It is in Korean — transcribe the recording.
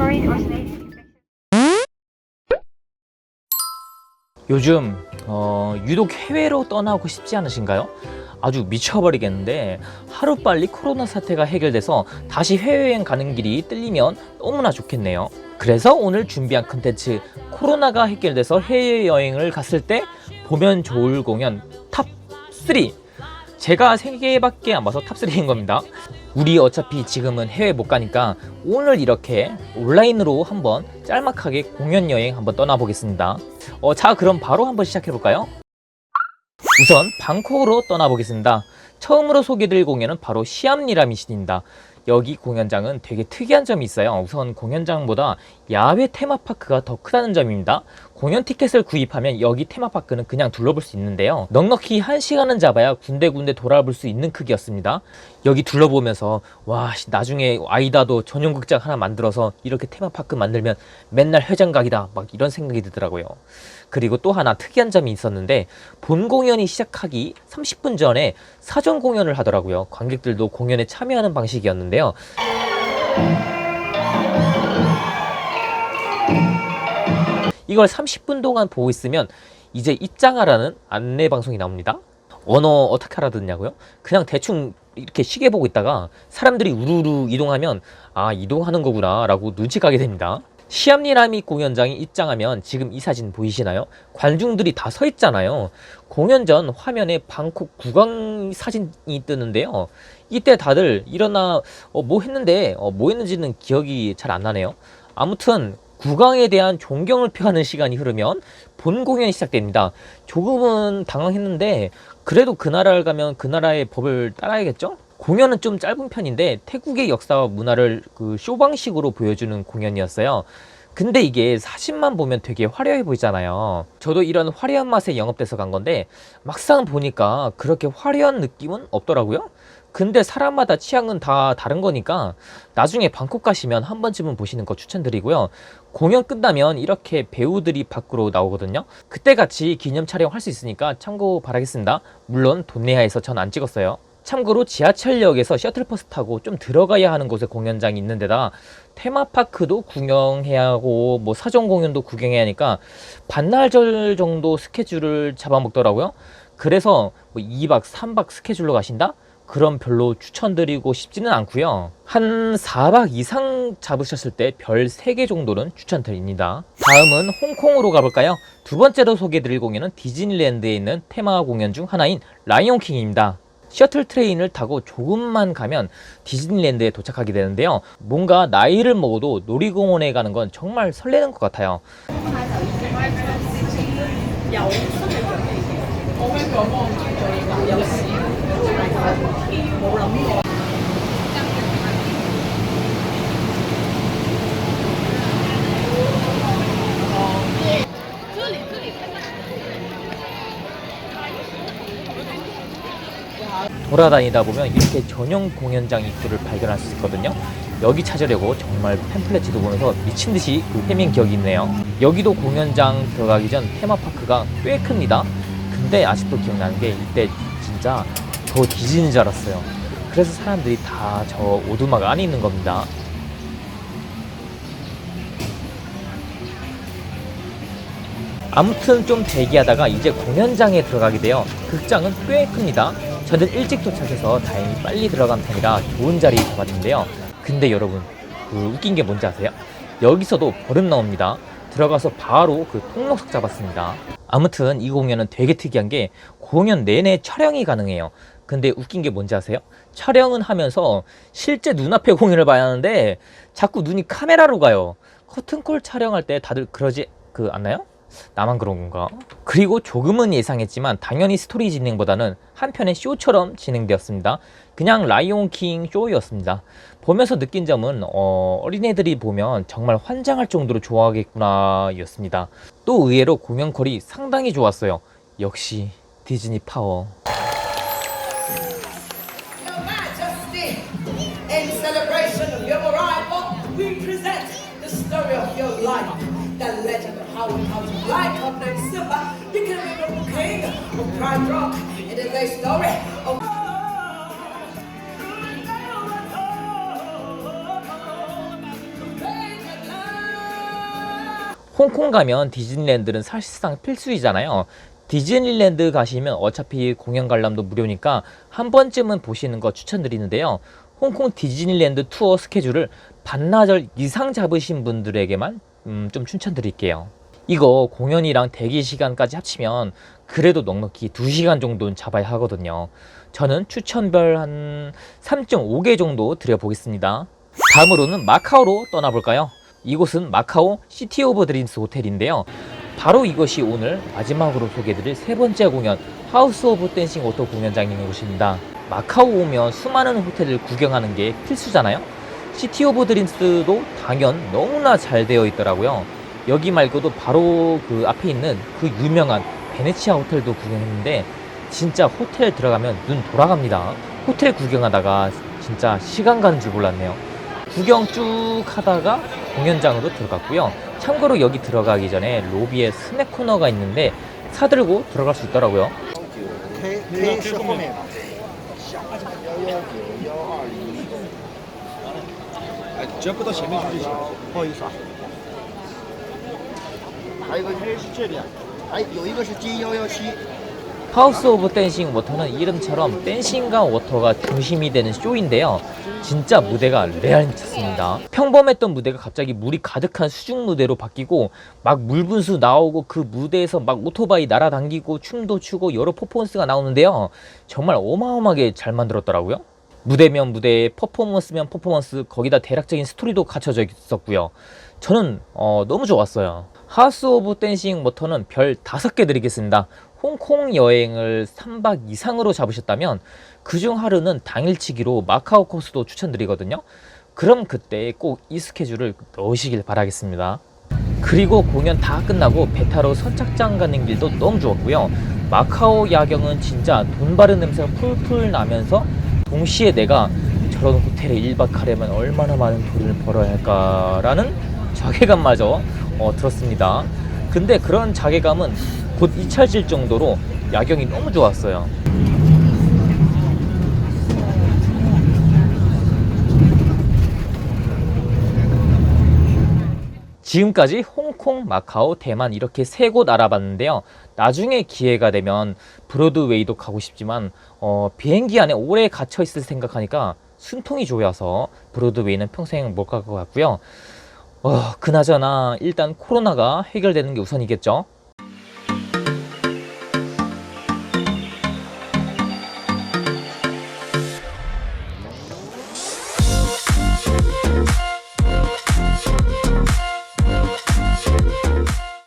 originating 요즘 어, 유독 해외로 떠나고 싶지 않으신가요? 아주 미쳐버리겠는데 하루빨리 코로나 사태가 해결돼서 다시 해외여행 가는 길이 뚫리면 너무나 좋겠네요. 그래서 오늘 준비한 컨텐츠 코로나가 해결돼서 해외여행을 갔을 때 보면 좋을 공연 탑 3. 제가 3개밖에 안 봐서 탑 3인 겁니다. 우리 어차피 지금은 해외 못 가니까 오늘 이렇게 온라인으로 한번 짤막하게 공연 여행 한번 떠나보겠습니다. 어, 자, 그럼 바로 한번 시작해 볼까요? 우선 방콕으로 떠나보겠습니다. 처음으로 소개드릴 공연은 바로 시암리라 미신입니다. 여기 공연장은 되게 특이한 점이 있어요. 우선 공연장보다 야외 테마파크가 더 크다는 점입니다. 공연 티켓을 구입하면 여기 테마파크는 그냥 둘러볼 수 있는데요. 넉넉히 한시간은 잡아야 군데군데 돌아볼 수 있는 크기였습니다. 여기 둘러보면서 와 씨, 나중에 아이다도 전용 극장 하나 만들어서 이렇게 테마파크 만들면 맨날 회장각이다 막 이런 생각이 들더라고요. 그리고 또 하나 특이한 점이 있었는데 본 공연이 시작하기 30분 전에 사전 공연을 하더라고요. 관객들도 공연에 참여하는 방식이었는데요. 이걸 30분 동안 보고 있으면 이제 입장하라는 안내 방송이 나옵니다. 언어 어떻게 알아듣냐고요? 그냥 대충 이렇게 시계 보고 있다가 사람들이 우르르 이동하면 아 이동하는 거구나 라고 눈치 가게 됩니다. 시암리라미 공연장에 입장하면 지금 이 사진 보이시나요? 관중들이 다 서 있잖아요. 공연 전 화면에 방콕 구강 사진이 뜨는데요. 이때 다들 일어나 어, 뭐 했는데 어, 뭐 했는지는 기억이 잘 안 나네요. 아무튼 국왕에 대한 존경을 표하는 시간이 흐르면 본 공연이 시작됩니다. 조금은 당황했는데 그래도 그 나라를 가면 그 나라의 법을 따라야겠죠? 공연은 좀 짧은 편인데 태국의 역사와 문화를 그 쇼 방식으로 보여주는 공연이었어요. 근데 이게 사진만 보면 되게 화려해 보이잖아요. 저도 이런 화려한 맛에 영업돼서 간 건데 막상 보니까 그렇게 화려한 느낌은 없더라고요. 근데 사람마다 취향은 다 다른 거니까 나중에 방콕 가시면 한 번쯤은 보시는 거 추천드리고요. 공연 끝나면 이렇게 배우들이 밖으로 나오거든요. 그때 같이 기념 촬영할 수 있으니까 참고 바라겠습니다. 물론 돈 내야 해서 전 안 찍었어요. 참고로 지하철역에서 셔틀버스 타고 좀 들어가야 하는 곳에 공연장이 있는 데다 테마파크도 구경해야 하고 뭐 사전 공연도 구경해야 하니까 반나절 정도 스케줄을 잡아먹더라고요. 그래서 뭐 2박 3박 스케줄로 가신다? 그럼 별로 추천드리고 싶지는 않고요. 한 4박 이상 잡으셨을 때 별 3개 정도는 추천드립니다. 다음은 홍콩으로 가볼까요? 두 번째로 소개드릴 공연은 디즈니랜드에 있는 테마 공연 중 하나인 라이온킹입니다. 셔틀 트레인을 타고 조금만 가면 디즈니랜드에 도착하게 되는데요. 뭔가 나이를 먹어도 놀이공원에 가는 건 정말 설레는 것 같아요. 돌아다니다 보면 이렇게 전용 공연장 입구를 발견할 수 있거든요. 여기 찾으려고 정말 팸플렛도 보면서 미친 듯이 그 헤맨 기억이 있네요. 여기도 공연장 들어가기 전 테마파크가 꽤 큽니다. 근데 아직도 기억나는 게 이때 진짜 저 뒤지는 줄 알았어요. 그래서 사람들이 다 저 오두막 안에 있는 겁니다. 아무튼 좀 대기하다가 이제 공연장에 들어가게 돼요. 극장은 꽤 큽니다. 저는 일찍 도착해서 다행히 빨리 들어간 편이라 좋은 자리 잡았는데요. 근데 여러분, 그 웃긴 게 뭔지 아세요? 여기서도 버릇 나옵니다. 들어가서 바로 그 통로석 잡았습니다. 아무튼 이 공연은 되게 특이한 게 공연 내내 촬영이 가능해요. 근데 웃긴 게 뭔지 아세요? 촬영은 하면서 실제 눈앞에 공연을 봐야 하는데 자꾸 눈이 카메라로 가요. 커튼콜 촬영할 때 다들 그러지 그 않나요? 나만 그런 건가? 그리고 조금은 예상했지만 당연히 스토리 진행보다는 한편의 쇼처럼 진행되었습니다. 그냥 라이온킹 쇼였습니다. 보면서 느낀 점은 어, 어린애들이 보면 정말 환장할 정도로 좋아하겠구나 였습니다. 또 의외로 공연 컬이 상당히 좋았어요. 역시 디즈니 파워. In celebration of your arrival, we present the story of your life. The legend of how it comes to life, come named Simba. Remember the king of Pride Rock. It is a story of. 홍콩 가면 디즈니랜드는 사실상 필수이잖아요. 디즈니랜드 가시면 어차피 공연 관람도 무료니까 한 번쯤은 보시는 거 추천드리는데요. 홍콩 디즈니랜드 투어 스케줄을 반나절 이상 잡으신 분들에게만 음, 좀 추천드릴게요. 이거 공연이랑 대기 시간까지 합치면 그래도 넉넉히 2시간 정도는 잡아야 하거든요. 저는 추천별 한 3.5개 정도 드려보겠습니다. 다음으로는 마카오로 떠나볼까요? 이곳은 마카오 시티 오브 드림스 호텔인데요. 바로 이것이 오늘 마지막으로 소개해드릴 세 번째 공연 하우스 오브 댄싱 워터 공연장인 곳입니다. 마카오 오면 수많은 호텔을 구경하는 게 필수잖아요. 시티 오브 드림스도 당연 너무나 잘 되어 있더라고요. 여기 말고도 바로 그 앞에 있는 그 유명한 베네치아 호텔도 구경했는데 진짜 호텔 들어가면 눈 돌아갑니다. 호텔 구경하다가 진짜 시간 가는 줄 몰랐네요. 구경 쭉 하다가 공연장으로 들어갔고요. 참고로 여기 들어가기 전에 로비에 스낵 코너가 있는데 사들고 들어갈 수 있더라고요. K K 是后面。哎，只要不到前面去就行。不好意思啊。还有一个 K 是这边，哎，有一个是金幺幺七。 하우스 오브 댄싱 워터는 이름처럼 댄싱과 워터가 중심이 되는 쇼인데요. 진짜 무대가 레알 미쳤습니다. 평범했던 무대가 갑자기 물이 가득한 수중 무대로 바뀌고 막 물분수 나오고 그 무대에서 막 오토바이 날아다니고 춤도 추고 여러 퍼포먼스가 나오는데요. 정말 어마어마하게 잘 만들었더라고요. 무대면 무대, 퍼포먼스면 퍼포먼스, 거기다 대략적인 스토리도 갖춰져 있었고요. 저는 어, 너무 좋았어요. 하우스 오브 댄싱 워터는 별 5개 드리겠습니다. 홍콩 여행을 3박 이상으로 잡으셨다면 그중 하루는 당일치기로 마카오 코스도 추천드리거든요. 그럼 그때 꼭 이 스케줄을 넣으시길 바라겠습니다. 그리고 공연 다 끝나고 배 타러 선착장 가는 길도 너무 좋았고요. 마카오 야경은 진짜 돈 바른 냄새가 풀풀 나면서 동시에 내가 저런 호텔에 1박 하려면 얼마나 많은 돈을 벌어야 할까라는 자괴감마저 어, 들었습니다. 근데 그런 자괴감은 곧 잊혀질 정도로 야경이 너무 좋았어요. 지금까지 홍콩, 마카오, 대만 이렇게 세 곳 알아봤는데요. 나중에 기회가 되면 브로드웨이도 가고 싶지만 어, 비행기 안에 오래 갇혀 있을 생각하니까 숨통이 조여서 브로드웨이는 평생 못 갈 것 같고요. 어, 그나저나 일단 코로나가 해결되는 게 우선이겠죠.